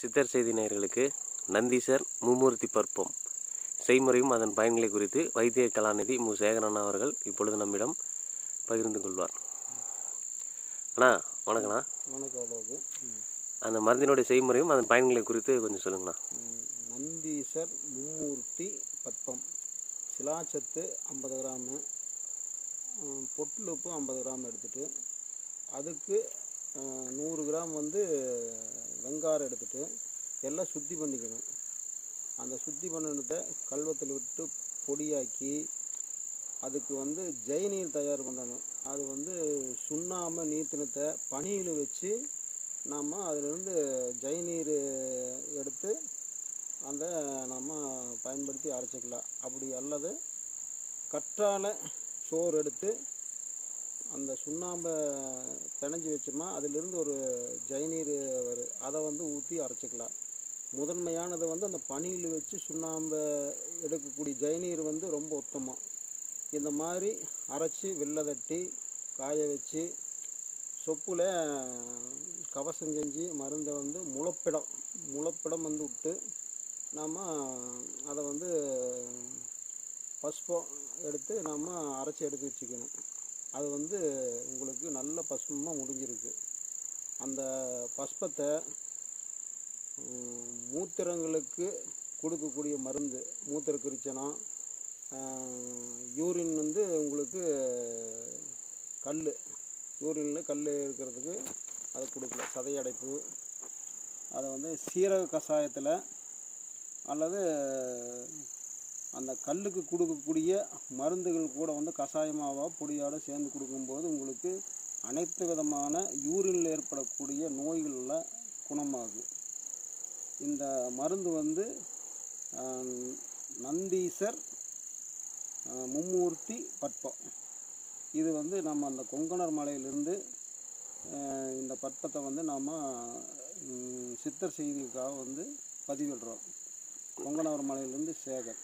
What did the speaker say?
சித்தர் செய்தி நேயர்களுக்கு நந்தீசர் மும்மூர்த்தி பற்பம் செய்முறையும் அதன் பயன்களை குறித்து வைத்திய கலாநிதி மு. சேகரன் அவர்கள் இப்பொழுது நம்மிடம் பகிர்ந்து கொள்வார். அண்ணா வணக்கண்ணா வணக்கம் அந்த மருந்தினுடைய செய்முறையும் அதன் பயன்களை குறித்து கொஞ்சம் சொல்லுங்கண்ணா. நந்தீசர் மும்மூர்த்தி பற்பம். சிலாச்சத்து ஐம்பது கிராமு பொட்டுலுப்பு ஐம்பது கிராம் எடுத்துட்டு அதுக்கு நூறு கிராம் வந்து வெங்காரம் எடுத்துட்டு எல்லாம் சுத்தி பண்ணிக்கணும். அந்த சுத்தி பண்ணினதை கல்வத்தில் விட்டு பொடியாக்கி அதுக்கு வந்து ஜெயநீர் தயார் பண்ணணும். அது வந்து சுண்ணாம நீர்த்தினத்தை பனியில் வச்சு நாம் அதிலிருந்து ஜெயநீர் எடுத்து அந்த நம்ம பயன்படுத்தி அரைச்சிக்கலாம். அப்படி அல்லது கற்றாழை சோறு எடுத்து அந்த சுண்ணாம்பை பிணைஞ்சி வச்சோமா அதிலிருந்து ஒரு ஜெயநீர் வரும் அதை வந்து ஊற்றி அரைச்சிக்கலாம். முதன்மையானது வந்து அந்த பனியில் வச்சு சுண்ணாம்பை எடுக்கக்கூடிய ஜெயநீர் வந்து ரொம்ப உத்தமம் இந்த மாதிரி அரைச்சி வெள்ளை தட்டி காய வச்சு சொப்பில் கவசம் செஞ்சு மருந்தை வந்து முளப்பிடம் முளப்பிடம் வந்து விட்டு நாம் அதை வந்து பஸ்பம் எடுத்து நாம் அரைச்சி எடுத்து வச்சுக்கணும். அது வந்து உங்களுக்கு நல்ல பஸ்பமாக முடிஞ்சிருக்கு. அந்த பஸ்பத்தை மூத்திரங்களுக்கு கொடுக்கக்கூடிய மருந்து மூத்திர கிரிச்சனம் யூரின் வந்து உங்களுக்கு கல் யூரினில் கல் இருக்கிறதுக்கு அதை கொடுக்கல சதையடைப்பு. அதை வந்து சீரக கஷாயத்தில் அல்லது அந்த கல்லுக்கு கொடுக்கக்கூடிய மருந்துகள் கூட வந்து கஷாயமாவோ பொடியோட சேர்ந்து கொடுக்கும்போது உங்களுக்கு அனைத்து விதமான யூரினில் ஏற்படக்கூடிய நோய்களில் குணமாகும். இந்த மருந்து வந்து நந்தீசர் மும்மூர்த்தி பட்பம் இது வந்து நம்ம அந்த கொங்கணர் மலையிலிருந்து இந்த பட்பத்தை வந்து நாம் சித்தர் செய்திக்காக வந்து பதிவிடுறோம். கொங்கணவர் மலையிலேருந்து சேகர்.